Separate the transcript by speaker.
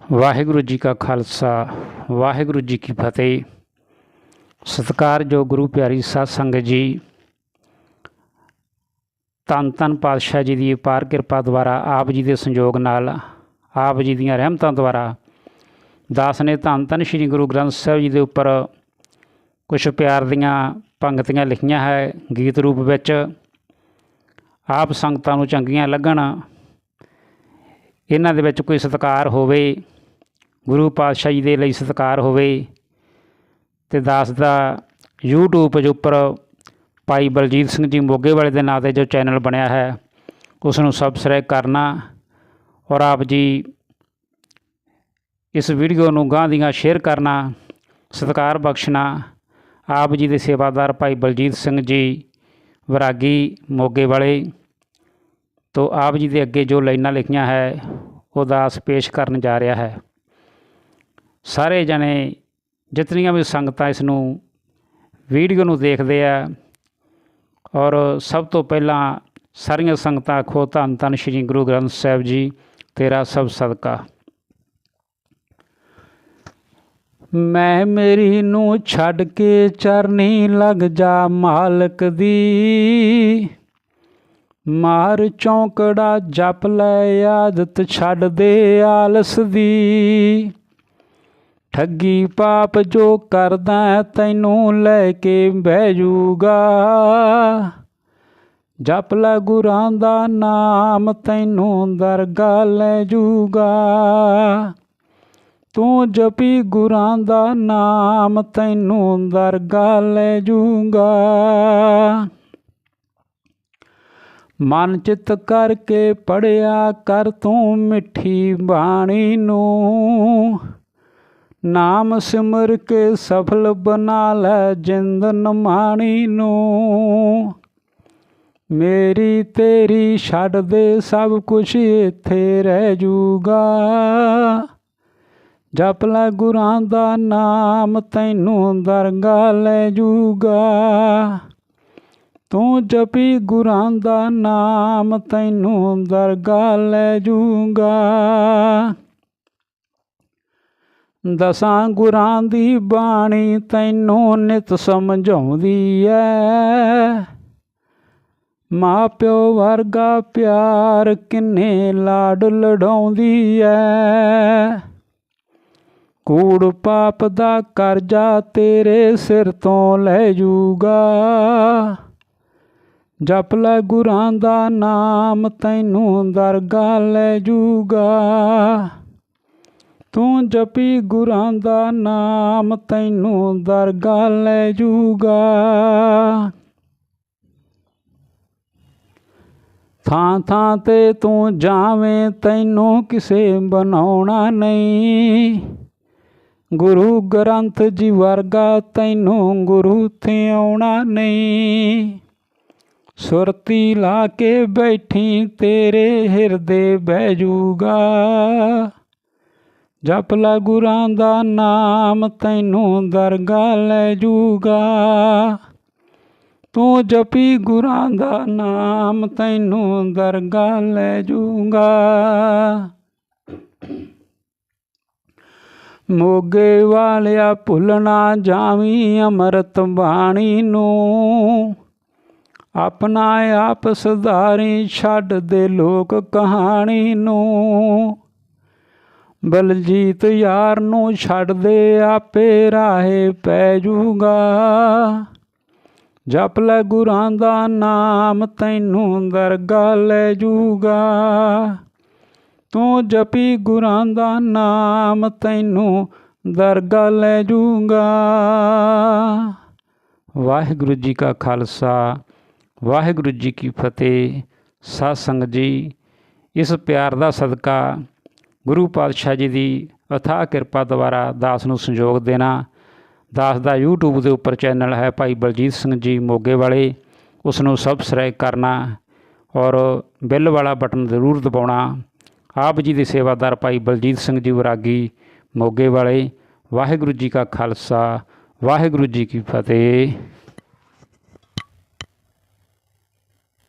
Speaker 1: ਵਾਹਿਗੁਰੂ ਜੀ ਕਾ ਖਾਲਸਾ, ਵਾਹਿਗੁਰੂ ਜੀ ਕੀ ਫਤਿਹ। ਸਤਿਕਾਰਯੋਗ ਗੁਰੂ ਪਿਆਰੀ ਸਾਧ ਸੰਗਤ ਜੀ, ਧੰਨ ਧੰਨ ਪਾਤਸ਼ਾਹ ਜੀ ਦੀ ਅਪਾਰ ਕਿਰਪਾ ਦੁਆਰਾ ਆਪ ਜੀ ਦੇ ਸੰਯੋਗ ਨਾਲ, ਆਪ ਜੀ ਦੀਆਂ ਰਹਿਮਤਾਂ ਦੁਆਰਾ ਦਾਸ ਨੇ ਧੰਨ ਧੰਨ ਸ੍ਰੀ ਗੁਰੂ ਗ੍ਰੰਥ ਸਾਹਿਬ ਜੀ ਦੇ ਉੱਪਰ ਕੁਝ ਪਿਆਰ ਦੀਆਂ ਪੰਗਤੀਆਂ ਲਿਖੀਆਂ ਹੈ। ਗੀਤ ਰੂਪ ਵਿੱਚ ਆਪ ਸੰਗਤਾਂ ਨੂੰ ਚੰਗੀਆਂ ਲੱਗਣ ਇਹਨਾਂ ਦੇ ਵਿੱਚ ਕੋਈ ਸਤਿਕਾਰ ਹੋਵੇ, ਗੁਰੂ ਪਾਤਸ਼ਾਹ ਜੀ ਦੇ ਲਈ ਸਤਿਕਾਰ ਹੋਵੇ ਤੇ ਦਾਸ ਦਾ YouTube ਦੇ ਉੱਪਰ ਭਾਈ ਬਲਜੀਤ ਸਿੰਘ ਜੀ ਮੋਗੇ ਵਾਲੇ ਦੇ ਨਾਂ ਤੇ ਜੋ ਚੈਨਲ ਬਣਿਆ ਹੈ, ਉਸ ਨੂੰ ਸਬਸਕ੍ਰਾਈਬ ਕਰਨਾ ਔਰ ਆਪ ਜੀ ਇਸ ਵੀਡੀਓ ਨੂੰ ਗਾਂ ਦੀਆਂ ਸ਼ੇਅਰ ਕਰਨਾ, ਸਤਿਕਾਰ ਬਖਸ਼ਣਾ। ਆਪ ਜੀ ਦੇ ਸੇਵਾਦਾਰ ਭਾਈ ਬਲਜੀਤ ਸਿੰਘ ਜੀ, ਵਿਰਾਗੀ ਮੋਗੇ ਵਾਲੇ ਤੋਂ ਆਪ ਜੀ ਦੇ ਅੱਗੇ ਜੋ ਲਾਈਨਾਂ ਲਿਖੀਆਂ ਹੈ ਉਹ ਪੇਸ਼ ਕਰਨ ਜਾ ਰਿਹਾ ਹੈ। ਸਾਰੇ ਜਣੇ ਜਿਤਨੀਆਂ ਵੀ ਸੰਗਤਾਂ ਇਸ ਨੂੰ ਵੀਡੀਓ ਨੂੰ ਦੇਖਦੇ ਆ, ਔਰ ਸਭ ਤੋਂ ਪਹਿਲਾਂ ਸਾਰੀਆਂ ਸੰਗਤਾਂ ਖੋ ਧੰਨ ਧੰਨ ਸ੍ਰੀ ਗੁਰੂ ਗ੍ਰੰਥ ਸਾਹਿਬ ਜੀ, ਤੇਰਾ ਸਭ ਸਦਕਾ। ਮੈਂ ਮੇਰੀ ਨੂੰ ਛੱਡ ਕੇ ਚਰਨੀ ਲੱਗ ਜਾ ਮਾਲਕ ਦੀ। ਮਾਰ ਚੌਂਕੜਾ ਜਪ ਲੈ ਆਦਤ ਛੱਡ ਦੇ ਆਲਸ ਦੀ। ਠੱਗੀ ਪਾਪ ਜੋ ਕਰਦਾ ਤੈਨੂੰ ਲੈ ਕੇ ਬਹਿ ਜੂਗਾ। ਜਪ ਲੈ ਗੁਰਾਂ ਦਾ ਨਾਮ ਤੈਨੂੰ ਦਰਗਾ ਲੈ ਜੂਗਾ। ਤੂੰ ਜਪੀ ਗੁਰਾਂ ਦਾ ਨਾਮ ਤੈਨੂੰ ਦਰਗਾ ਲੈ ਜੂਗਾ। ਮਨ ਚਿਤ ਕਰਕੇ ਪੜਿਆ ਕਰ ਤੂੰ ਮਿੱਠੀ ਬਾਣੀ ਨੂੰ। ਨਾਮ ਸਿਮਰ ਕੇ ਸਫਲ ਬਣਾ ਲੈ ਜਿੰਦਨ ਮਾਣੀ ਨੂੰ। ਮੇਰੀ ਤੇਰੀ ਛੱਡ ਦੇ ਸਭ ਕੁਝ ਇੱਥੇ ਰਹਿ ਜੂਗਾ। ਜਪ ਲੈ ਗੁਰਾਂ ਦਾ ਨਾਮ ਤੈਨੂੰ ਦਰਗਾ ਲੈ ਜੂਗਾ। ਤੂੰ ਜਪੀ ਗੁਰਾਂ ਦਾ ਨਾਮ, ਤੈਨੂੰ ਦਰਗਾਹ ਲੈ ਜੂਗਾ। ਦਸਾਂ ਗੁਰਾਂ ਦੀ ਬਾਣੀ ਤੈਨੂੰ ਨਿਤ ਸਮਝਾਉਂਦੀ ਐ। ਮਾਂ ਪਿਓ ਵਰਗਾ ਪਿਆਰ ਕਿੰਨੇ ਲਾਡ ਲੜਾਉਂਦੀ ਐ। ਕੂੜ ਪਾਪ ਦਾ ਕਰਜ਼ਾ ਤੇਰੇ ਸਿਰ ਤੋਂ ਲੈ ਜੂਗਾ। ਜਪ ਲੈ ਗੁਰਾਂ ਦਾ ਨਾਮ, ਤੈਨੂੰ ਦਰਗਾਹ ਲੈ ਜੂਗਾ। ਤੂੰ ਜਪੀ ਗੁਰਾਂ ਦਾ ਨਾਮ, ਤੈਨੂੰ ਦਰਗਾ ਲੈ ਜੂਗਾ। ਥਾਂ ਥਾਂ ਤੇ ਤੂੰ ਜਾਵੇਂ, ਤੈਨੂੰ ਕਿਸੇ ਬਣਾਉਣਾ ਨਹੀਂ। ਗੁਰੂ ਗ੍ਰੰਥ ਜੀ ਵਰਗਾ ਤੈਨੂੰ ਗੁਰੂ ਤੇ ਆਉਣਾ ਨਹੀਂ। ਸੁਰਤੀ ਲਾ ਕੇ ਬੈਠੀ, ਤੇਰੇ ਹਿਰਦੇ ਬਹਿ ਜੂਗਾ। ਜਪ ਲੈ ਗੁਰਾਂ ਦਾ ਨਾਮ ਤੈਨੂੰ ਦਰਗਾ ਲੈ ਜੂਗਾ। ਤੂੰ ਜਪੀ ਗੁਰਾਂ ਦਾ ਨਾਮ ਤੈਨੂੰ ਦਰਗਾ ਲੈ ਜੂਗਾ। ਮੋਗੇ ਵਾਲਿਆ ਭੁੱਲਣਾ ਜਾਵੀਂ, ਅੰਮ੍ਰਿਤ ਬਾਣੀ ਨੂੰ ਆਪਣਾ ਆਪ ਸੁਧਾਰੀ ਛੱਡ ਦੇ ਲੋਕ ਕਹਾਣੀ ਨੂੰ। ਬਲਜੀਤ ਯਾਰ ਨੂੰ ਛੱਡ ਦੇ ਆਪੇ ਰਾਹੇ ਪੈ ਜੂਗਾ। ਜਪ ਲੈ ਗੁਰਾਂ ਦਾ ਨਾਮ ਤੈਨੂੰ ਦਰਗਾ ਲੈ ਜੂਗਾ। ਤੂੰ ਜਪੀ ਗੁਰਾਂ ਦਾ ਨਾਮ ਤੈਨੂੰ ਦਰਗਾ ਲੈ ਜੂਗਾ। ਵਾਹਿਗੁਰੂ ਜੀ ਕਾ ਖਾਲਸਾ। ਵਾਹਿਗੁਰੂ ਜੀ ਕੀ ਫਤਿਹ, ਸਾਧ ਸੰਗਤ ਜੀ। ਇਸ ਪਿਆਰ ਦਾ ਸਦਕਾ ਗੁਰੂ ਪਾਤਸ਼ਾਹ ਜੀ ਦੀ ਅਥਾਹ ਕਿਰਪਾ ਦੁਆਰਾ ਦਾਸ ਨੂੰ ਸੰਯੋਗ ਦੇਣਾ, ਦਾਸ ਦਾ YouTube ਦੇ ਉੱਪਰ ਚੈਨਲ ਹੈ ਭਾਈ ਬਲਜੀਤ ਸਿੰਘ ਜੀ ਮੋਗੇ ਵਾਲੇ। ਉਸ ਨੂੰ ਸਬਸਕ੍ਰਾਈਬ ਕਰਨਾ ਔਰ ਬੈਲ ਵਾਲਾ ਬਟਨ ਜ਼ਰੂਰ ਦਬਾਉਣਾ। ਆਪ ਜੀ ਦੇ ਸੇਵਾਦਾਰ ਭਾਈ ਬਲਜੀਤ ਸਿੰਘ ਜੀ ਵਰਾਗੀ ਮੋਗੇ ਵਾਲੇ। ਵਾਹਿਗੁਰੂ ਜੀ ਕਾ ਖਾਲਸਾ, ਵਾਹਿਗੁਰੂ ਜੀ ਕੀ ਫਤਿਹ।